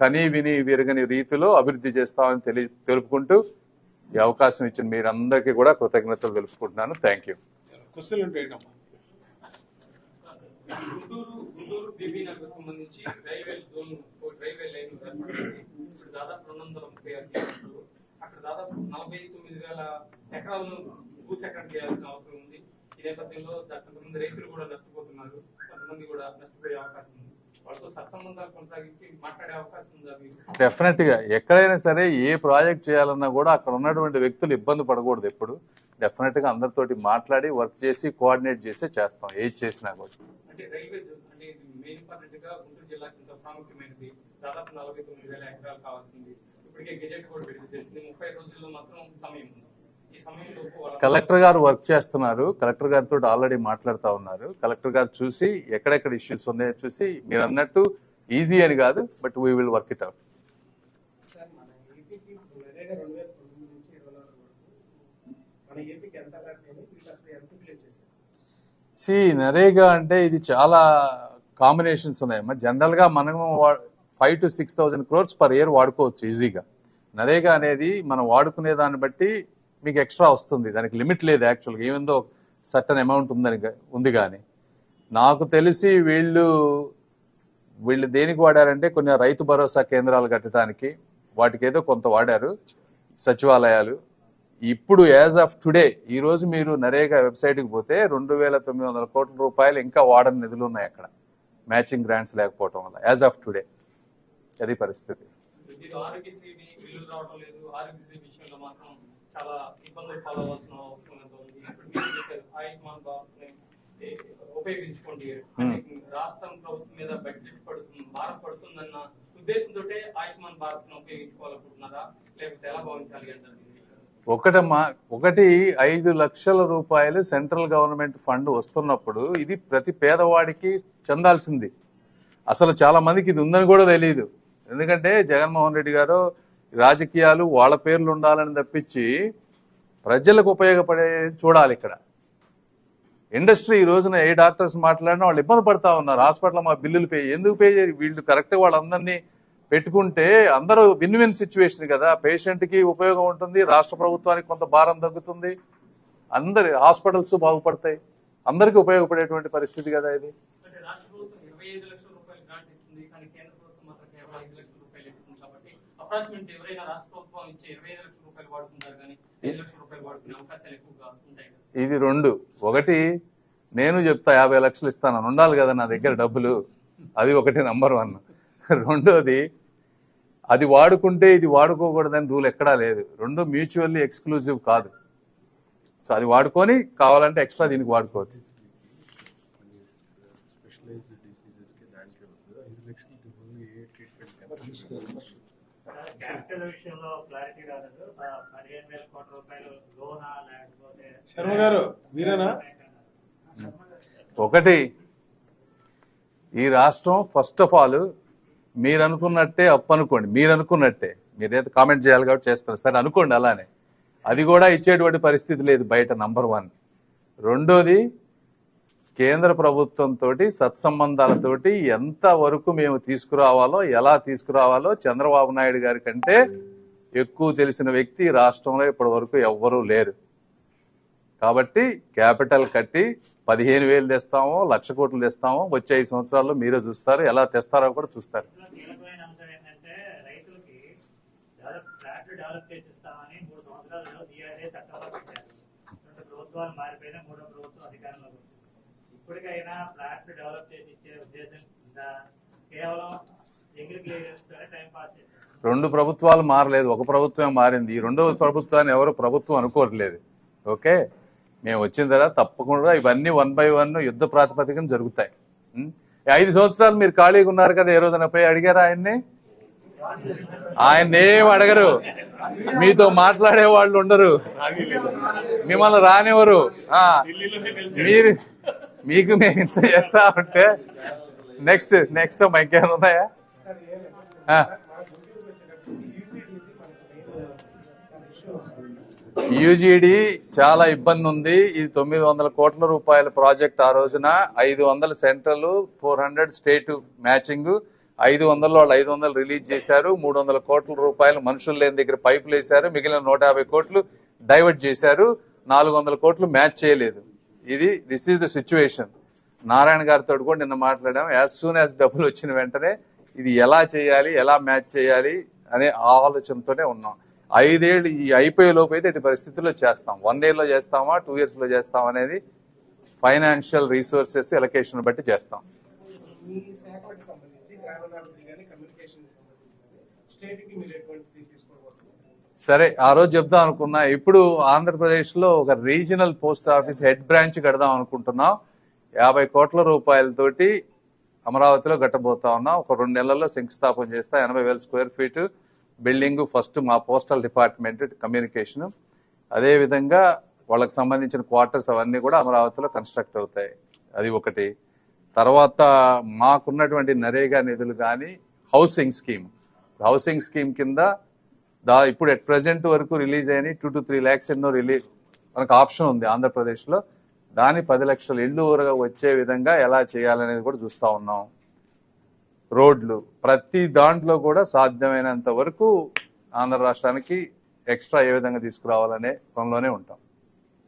కని విని విరగని రీతిలో అభివృద్ధి చేస్తామని తెలి తెలుపుకుంటూ ఈ అవకాశం ఇచ్చిన మీరందరికీ కూడా కృతజ్ఞతలు తెలుపుకుంటున్నాను. Thank you. అక్కడ దాదాపు నలభై తొమ్మిది వేల ఎకరాలను భూసేకరణ చేయాల్సిన అవసరం ఉంది. ఈ నేపథ్యంలో కొంతమంది రైతులు కూడా నష్టపోతున్నారు. కొంతమంది కూడా నష్టపోయే అవకాశం ఉంది. డెఫినెట్గా. ఎక్కడైనా సరే ఏ ప్రాజెక్ట్ చేయాలన్నా కూడా అక్కడ ఉన్నటువంటి వ్యక్తులు ఇబ్బంది పడకూడదు ఎప్పుడు. డెఫినెట్గా అందరితోటి మాట్లాడి వర్క్ చేసి కోఆర్డినేట్ చేసి చేస్తాం. ఏది చేసినా కూడా. దాదాపు నలభై తొమ్మిది వేల ఎకరాలు కావాల్సింది. ఇప్పటికే గెజెట్ విడుదల చేసింది. ముప్పై రోజుల్లో మాత్రం సమయం ఉంది. కలెక్టర్ గారు వర్క్ చేస్తున్నారు. కలెక్టర్ గారితో ఆల్రెడీ మాట్లాడుతూ ఉన్నారు. కలెక్టర్ గారు చూసి ఎక్కడెక్కడ ఇష్యూస్ ఉన్నాయో చూసి మీరు అన్నట్టు ఈజీ అని కాదు but we will work it out see NREGA అంటే ఇది చాలా కాంబినేషన్స్ ఉన్నాయమ్మా జనరల్గా మనం five to six thousand crores per year వాడుకోవచ్చు ఈజీగా నరేగా అనేది మనం వాడుకునే దాన్ని బట్టి మీకు ఎక్స్ట్రా వస్తుంది. దానికి లిమిట్ లేదు యాక్చువల్గా. ఏమిందో సర్టన్ అమౌంట్ ఉందని ఉంది కానీ నాకు తెలిసి వీళ్ళు వీళ్ళు దేనికి వాడారంటే కొన్ని రైతు భరోసా కేంద్రాలు కట్టడానికి వాటికి ఏదో కొంత వాడారు. సచివాలయాలు. ఇప్పుడు యాజ్ ఆఫ్ టుడే ఈ రోజు మీరు నరేగా వెబ్సైట్కి పోతే రెండు వేల తొమ్మిది వందల కోట్ల రూపాయలు ఇంకా వాడని నిధులు ఉన్నాయి అక్కడ. మ్యాచింగ్ గ్రాంట్స్ లేకపోవటం వల్ల. యాజ్ ఆఫ్ టుడే అది పరిస్థితి. చాలా ఇబ్బందులు పాలవలసిన అవసరం ఎంతో ఉంది ఇప్పుడు మీరు చెప్పారు ఆయుష్మాన్ భారత్ని ఉపయోగించుకోండి రాష్ట్రం ప్రభుత్వం మీద బడ్జెట్ పడుతుంది భారం పడుతుందన్న ఉద్దేశంతో ఆయుష్మాన్ భారత్ను ఉపయోగించుకోవాలనుకుంటున్నారా? లేకపోతే ఎలా భావించాలి అంటారు? ఒకటమ్మా ఒకటి ఐదు లక్షల రూపాయలు సెంట్రల్ గవర్నమెంట్ ఫండ్ వస్తున్నప్పుడు ఇది ప్రతి పేదవాడికి చెందాల్సింది. అసలు చాలా మందికి ఇది ఉందని కూడా తెలియదు ఎందుకంటే జగన్మోహన్ రెడ్డి గారు రాజకీయాలు వాళ్ళ పేర్లు ఉండాలని తప్పించి ప్రజలకు ఉపయోగపడే చూడాలి ఇక్కడ. ఇండస్ట్రీ ఈ రోజున ఏ డాక్టర్స్ మాట్లాడినా వాళ్ళు ఇబ్బంది పడతా ఉన్నారు. హాస్పిటల్ మా బిల్లులు పే ఎందుకు పే చేయరు? వీళ్ళు కరెక్ట్గా వాళ్ళందరినీ పెట్టుకుంటే అందరూ విన్ విన్ సిచ్యువేషన్ కదా. పేషెంట్కి ఉపయోగం ఉంటుంది రాష్ట్ర ప్రభుత్వానికి కొంత భారం తగ్గుతుంది. అందరి హాస్పిటల్స్ బాగుపడతాయి. అందరికీ ఉపయోగపడేటువంటి పరిస్థితి కదా ఇది అంటే రాష్ట్ర ప్రభుత్వం ఇరవై ఐదు లక్షల రూపాయలు గ్రాంట్ ఇస్తుంది కానీ కేంద్ర ప్రభుత్వం మాత్రం కేవలం ఐదు లక్షల రూపాయలు ఇస్తుంది కాబట్టి అప్రాక్సిమేట్ ఎవరైనా రాష్ట్ర ప్రభుత్వం ఇచ్చే ఇరవై ఐదు లక్షల రూపాయలు వాడుకుంటారు కానీ ఐదు లక్షల రూపాయలు వాడుకునే అవకాశాలు ఎక్కువగా ఉంటాయి కదా. ఇది రెండు. ఒకటి నేను చెప్తా యాభై లక్షలు ఇస్తాను అని ఉండాలి కదా నా దగ్గర డబ్బులు. అది ఒకటి నంబర్ వన్ రెండోది అది వాడుకుంటే ఇది వాడుకోకూడదని రూల్ ఎక్కడా లేదు. రెండు మ్యూచువల్లీ ఎక్స్క్లూజివ్ కాదు. సో అది వాడుకొని కావాలంటే ఎక్స్ట్రా దీనికి వాడుకోవచ్చు స్పెషలైజ్డ్ డిసీజెస్కి దానికి వస్తుంది ఐదు లక్షలు డబ్బులు ఏ ట్రీట్మెంట్ క్యాపిటల్ విషయంలో క్లారిటీ రాలేదు ఆ పదిహేను వేల కోట్ల రూపాయలు లోనా లేకపోతే శర్మ గారు, మీరేనా? ఒకటి ఈ రాష్ట్రం ఫస్ట్ ఆఫ్ ఆల్ మీరు అనుకున్నట్టే అప్పు అనుకోండి మీరు అనుకున్నట్టే మీరైతే కామెంట్ చేయాలి కాబట్టి చేస్తారు సరే అనుకోండి అలానే. అది కూడా ఇచ్చేటువంటి పరిస్థితి లేదు బయట నంబర్ వన్. రెండోది కేంద్ర ప్రభుత్వంతో సత్సంబంధాలతోటి ఎంత వరకు మేము తీసుకురావాలో ఎలా తీసుకురావాలో చంద్రబాబు నాయుడు గారి కంటే ఎక్కువ తెలిసిన వ్యక్తి రాష్ట్రంలో ఇప్పటి వరకు ఎవ్వరూ లేరు. కాబట్టి క్యాపిటల్ కట్టి పదిహేను వేలు తెస్తామో లక్ష కోట్లు తెస్తామో వచ్చే ఐదు సంవత్సరాల్లో మీరే చూస్తారు ఎలా తెస్తారో కూడా చూస్తారు. ప్రభుత్వాలు మారిపోయినా మూడో ప్రభుత్వం అధికారంలో ఇప్పటికైనా ఫ్లాట్లు డెవలప్ చేసి ఇచ్చే ఉద్దేశం ఉందా? కేవలం రెండు ప్రభుత్వాలు మారలేదు. ఒక ప్రభుత్వమే మారింది. ఈ రెండో ప్రభుత్వాన్ని ఎవరు ప్రభుత్వం అనుకోవట్లేదు. ఓకే? మేము వచ్చిన తర్వాత తప్పకుండా ఇవన్నీ వన్ బై వన్ యుద్ధ ప్రాతిపదికన జరుగుతాయి. ఐదు సంవత్సరాలు మీరు ఖాళీగా ఉన్నారు కదా ఏ రోజున పోయి అడిగారా ఆయన్ని? ఆయన ఏం అడగరు. మీతో మాట్లాడే వాళ్ళు ఉండరు. మిమ్మల్ని రానివ్వరు. ఆ, మీరు మీకు మేము ఇంత చేస్తా ఉంటే నెక్స్ట్ నెక్స్ట్ ఇంకేమైనా ఉన్నాయా? చాలా యూజీడీ చాలా ఇబ్బంది ఉంది. ఇది తొమ్మిది వందల కోట్ల రూపాయల ప్రాజెక్ట్ ఆ రోజున. ఐదు వందల central four hundred state matching. ఐదు వందలు వాళ్ళు ఐదు వందలు రిలీజ్ చేశారు. మూడు వందల కోట్ల రూపాయలు మనుషులు లేని దగ్గర పైపులు వేశారు. మిగిలిన నూట యాభై కోట్లు డైవర్ట్ చేశారు. నాలుగు వందల కోట్లు మ్యాచ్ చేయలేదు. ఇది this is the situation Narayana గారితో కూడా నిన్న మాట్లాడాము. యాజ్ సూన్ యాజ్ డబ్బులు వచ్చిన వెంటనే ఇది ఎలా చేయాలి ఎలా మ్యాచ్ చేయాలి అనే ఆలోచనతోనే ఉన్నాం. ఐదేళ్ళు ఈ అయిపోయే లోపు అయితే ఇటు పరిస్థితుల్లో చేస్తాం. వన్ ఇయర్లో చేస్తామా టూ ఇయర్స్లో చేస్తాం అనేది ఫైనాన్షియల్ రీసోర్సెస్ ఎలకేషన్ బట్టి చేస్తాం. స్టేట్కి మీరు ఎటువంటి తీసుకోబోతున్నారు సరే ఆ రోజు చెప్దాం అనుకున్నా. ఇప్పుడు ఆంధ్రప్రదేశ్లో ఒక regional post office head branch కడదాం అనుకుంటున్నాం. యాభై కోట్ల రూపాయలతోటి అమరావతిలో కట్టబోతా ఉన్నాం. ఒక రెండు నెలల్లో శంకుస్థాపన చేస్తా. ఎనభై వేల స్క్వేర్ ఫీట్ బిల్డింగ్ ఫస్ట్ మా పోస్టల్ డిపార్ట్మెంట్ కమ్యూనికేషన్. అదేవిధంగా వాళ్ళకి సంబంధించిన క్వార్టర్స్ అవన్నీ కూడా అమరావతిలో కన్స్ట్రక్ట్ అవుతాయి. అది ఒకటి. తర్వాత మాకున్నటువంటి నరేగా నిధులు కానీ హౌసింగ్ స్కీమ్. హౌసింగ్ స్కీమ్ కింద దా ఇప్పుడు ఎట్ ప్రజెంట్ వరకు రిలీజ్ అయిన టూ టు త్రీ ల్యాక్స్ ఎన్నో రిలీజ్ మనకు ఆప్షన్ ఉంది ఆంధ్రప్రదేశ్లో. దాని పది లక్షల ఇళ్ళు ఊరగా వచ్చే విధంగా ఎలా చేయాలనేది కూడా చూస్తా ఉన్నాం. రోడ్లు ప్రతి దాంట్లో కూడా సాధ్యమైనంత వరకు ఆంధ్ర రాష్ట్రానికి ఎక్స్ట్రా ఏ విధంగా తీసుకురావాలనే పనిలోనే ఉంటాం.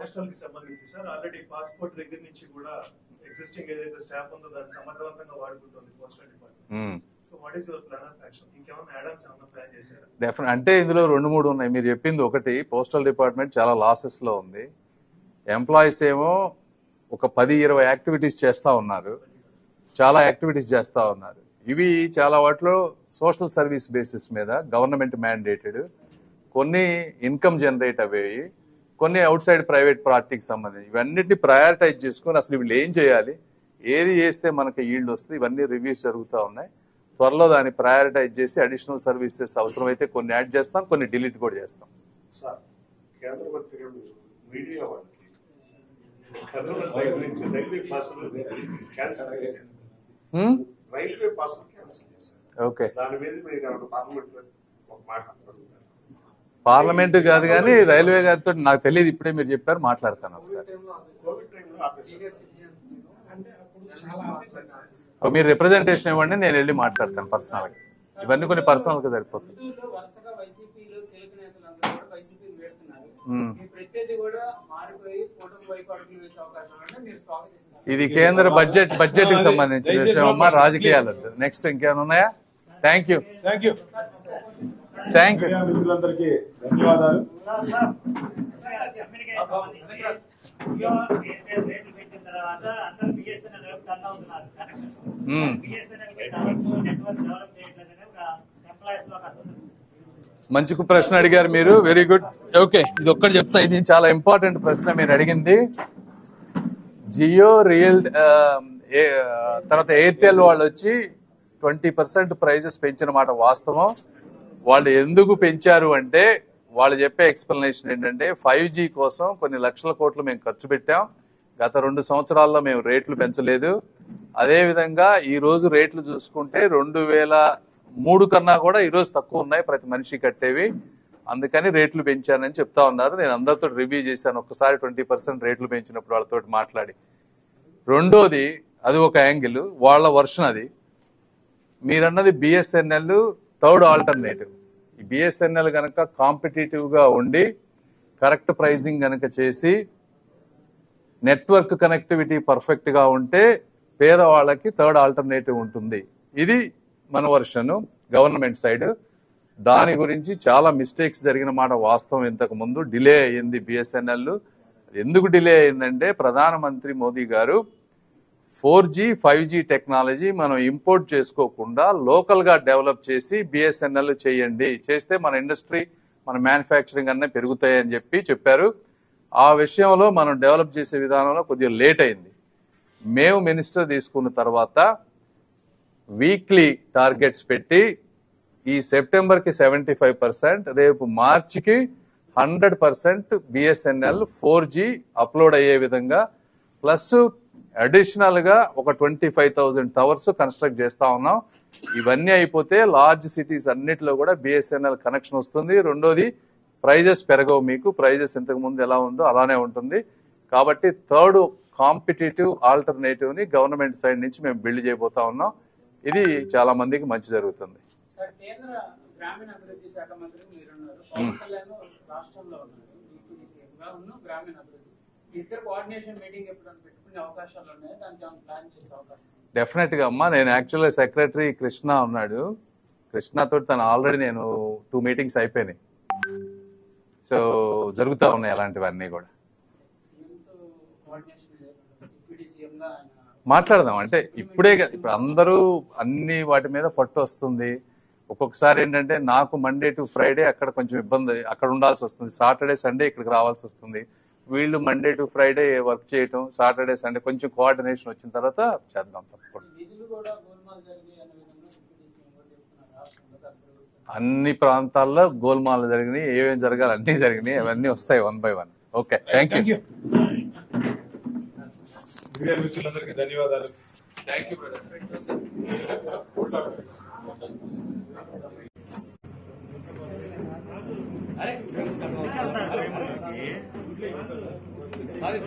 పోస్టల్కి సంబంధించి సార్ ఆల్రెడీ పాస్పోర్ట్ దగ్గర నుంచి కూడా ఎగ్జిస్టింగ్ ఏదైతే స్టాఫ్ ఉందో దాన్ని సమర్థవంతంగా వాడుకుంటుంది పోస్టల్ డిపార్ట్మెంట్. డెఫినెట్ అంటే ఇందులో రెండు మూడు ఉన్నాయి. మీరు చెప్పింది ఒకటి పోస్టల్ డిపార్ట్మెంట్ చాలా లాసెస్లో ఉంది. ఎంప్లాయీస్ ఏమో ఒక పది ఇరవై యాక్టివిటీస్ చేస్తూ ఉన్నారు. చాలా యాక్టివిటీస్ చేస్తూ ఉన్నారు. ఇవి చాలా వాటిలో సోషల్ సర్వీస్ బేసిస్ మీద గవర్నమెంట్ మ్యాండేటెడ్ కొన్ని ఇన్కమ్ జనరేట్ అయ్యేవి కొన్ని అవుట్ సైడ్ ప్రైవేట్ పార్టీకి సంబంధించి. ఇవన్నిటిని ప్రయారిటైజ్ చేసుకొని అసలు వీళ్ళు ఏం చేయాలి? ఏది చేస్తే మనకి ఈల్డ్ వస్తుంది? ఇవన్నీ రివ్యూస్ జరుగుతూ ఉన్నాయి. త్వరలో దాన్ని ప్రయారిటైజ్ చేసి అడిషనల్ సర్వీసెస్ అవసరమైతే కొన్ని యాడ్ చేస్తాం కొన్ని డిలీట్ కూడా చేస్తాం. ఓకే పార్లమెంట్ పార్లమెంట్ కాదు కానీ రైల్వే గారితో నాకు తెలియదు ఇప్పుడే మీరు చెప్పారు మాట్లాడతాను ఒకసారి. మీరు రిప్రజెంటేషన్ ఇవ్వండి నేను వెళ్ళి మాట్లాడతాను పర్సనల్గా. ఇవన్నీ కొన్ని పర్సనల్గా సరిపోతుంది ఇది కేంద్ర బడ్జెట్ బడ్జెట్కి సంబంధించిన విషయం అమ్మా రాజకీయాలు. నెక్స్ట్ ఇంకేమైనా ఉన్నాయా? Thank you thank you thank you media మిత్రులందరికీ ధన్యవాదాలు. తర్వాత అందరూ బిఎస్ఎన్ఎల్ వైపు టర్న్ అవుతున్నారు కనెక్షన్స్ మ్మ్. బిఎస్ఎన్ఎల్ నెట్వర్క్ డెవలప్ చేయట్లేదని ఒక ఎంప్లాయీస్లో ఒక అసలు మంచి ప్రశ్న అడిగారు మీరు. వెరీ గుడ్ ఓకే ఇది ఒక్కటి చెప్తా. ఇది చాలా ఇంపార్టెంట్ ప్రశ్న మీరు అడిగింది. జియో రియల్ ఏ- తర్వాత ఎయిర్టెల్ వాళ్ళు వచ్చి ట్వంటీ పర్సెంట్ ప్రైజెస్ పెంచిన మాట వాస్తవం. వాళ్ళు ఎందుకు పెంచారు అంటే వాళ్ళు చెప్పే ఎక్స్ప్లెనేషన్ ఏంటంటే ఫైవ్ జీ కోసం కొన్ని లక్షల కోట్లు మేము ఖర్చు పెట్టాం. గత రెండు సంవత్సరాల్లో మేము రేట్లు పెంచలేదు. అదేవిధంగా ఈరోజు ఈ రోజు రేట్లు చూసుకుంటే రెండు వేల మూడు కన్నా కూడా ఈరోజు తక్కువ ఉన్నాయి ప్రతి మనిషి కట్టేవి. అందుకని రేట్లు పెంచానని చెప్తా ఉన్నారు. నేను అందరితో రివ్యూ చేశాను. ఒక్కసారి ట్వంటీ పర్సెంట్ రేట్లు పెంచినప్పుడు వాళ్ళతో మాట్లాడి. రెండోది అది ఒక యాంగిల్ వాళ్ళ వర్షన్ అది. మీరన్నది బిఎస్ఎన్ఎల్ థర్డ్ ఆల్టర్నేటివ్. ఈ బిఎస్ఎన్ఎల్ కనుక కాంపిటేటివ్గా ఉండి కరెక్ట్ ప్రైజింగ్ కనుక చేసి నెట్వర్క్ కనెక్టివిటీ పర్ఫెక్ట్గా ఉంటే పేదవాళ్ళకి థర్డ్ ఆల్టర్నేటివ్ ఉంటుంది. ఇది మన వర్షన్ గవర్నమెంట్ సైడ్. దాని గురించి చాలా మిస్టేక్స్ జరిగిన మాట వాస్తవం ఇంతకు ముందు. డిలే అయ్యింది బిఎస్ఎన్ఎల్ ఎందుకు డిలే అయిందంటే ప్రధానమంత్రి మోదీ గారు four G five G technology మనం ఇంపోర్ట్ చేసుకోకుండా లోకల్గా డెవలప్ చేసి బిఎస్ఎన్ఎల్ చేయండి. చేస్తే మన ఇండస్ట్రీ మన మ్యానుఫ్యాక్చరింగ్ అన్నీ పెరుగుతాయని చెప్పి చెప్పారు. ఆ విషయంలో మనం డెవలప్ చేసే విధానంలో కొద్దిగా లేట్ అయింది. మేము మినిస్టర్ తీసుకున్న తర్వాత వీక్లీ టార్గెట్స్ పెట్టి ఈ సెప్టెంబర్కి సెవెంటీ ఫైవ్ పర్సెంట్ రేపు మార్చికి hundred percent BSNL four G upload అయ్యే విధంగా ప్లస్ అడిషనల్గా ఒక twenty five thousand towers construct చేస్తూ ఉన్నాం. ఇవన్నీ అయిపోతే లార్జ్ సిటీస్ అన్నిటిలో కూడా బిఎస్ఎన్ఎల్ కనెక్షన్ వస్తుంది. రెండోది ప్రైజెస్ పెరగవు మీకు ప్రైజెస్ ఇంతకు ముందు ఎలా ఉందో అలానే ఉంటుంది. కాబట్టి థర్డ్ కాంపిటేటివ్ ఆల్టర్నేటివ్ని గవర్నమెంట్ సైడ్ నుంచి మేము బిల్డ్ చేయబోతా ఉన్నాం. ఇది చాలా మందికి మంచి జరుగుతుంది? డెఫినెట్గా అమ్మా నేను యాక్చువల్గా సెక్రటరీ కృష్ణ ఉన్నాడు. కృష్ణతో తను ఆల్రెడీ నేను టూ మీటింగ్స్ అయిపోయినాయి. సో జరుగుతూ ఉన్నాయి అలాంటివన్నీ కూడా. మాట్లాడదాం. అంటే ఇప్పుడే కదా ఇప్పుడు అందరూ అన్ని వాటి మీద పట్టు వస్తుంది. ఒక్కొక్కసారి ఏంటంటే నాకు మండే టు ఫ్రైడే అక్కడ కొంచెం ఇబ్బంది అక్కడ ఉండాల్సి వస్తుంది. సాటర్డే సండే ఇక్కడికి రావాల్సి వస్తుంది. వీళ్ళు మండే టు ఫ్రైడే వర్క్ చేయటం సాటర్డే సండే కొంచెం కోఆర్డినేషన్ వచ్చిన తర్వాత చేద్దాం తప్పకుండా నిధులు కూడా గోల్మాల్ జరిగి అనే విధంగా డిప్యూటీ సీఎం కూడా చెప్తున్నారు రాష్ట్రంలో దాని ప్రభుత్వం అన్ని ప్రాంతాల్లో గోల్మాలు జరిగినాయి ఏమేమి జరగాలి అన్ని జరిగినాయి అవన్నీ వస్తాయి one by one. Okay thank you ధన్యవాదాలు. థ్యాంక్ యూ అరే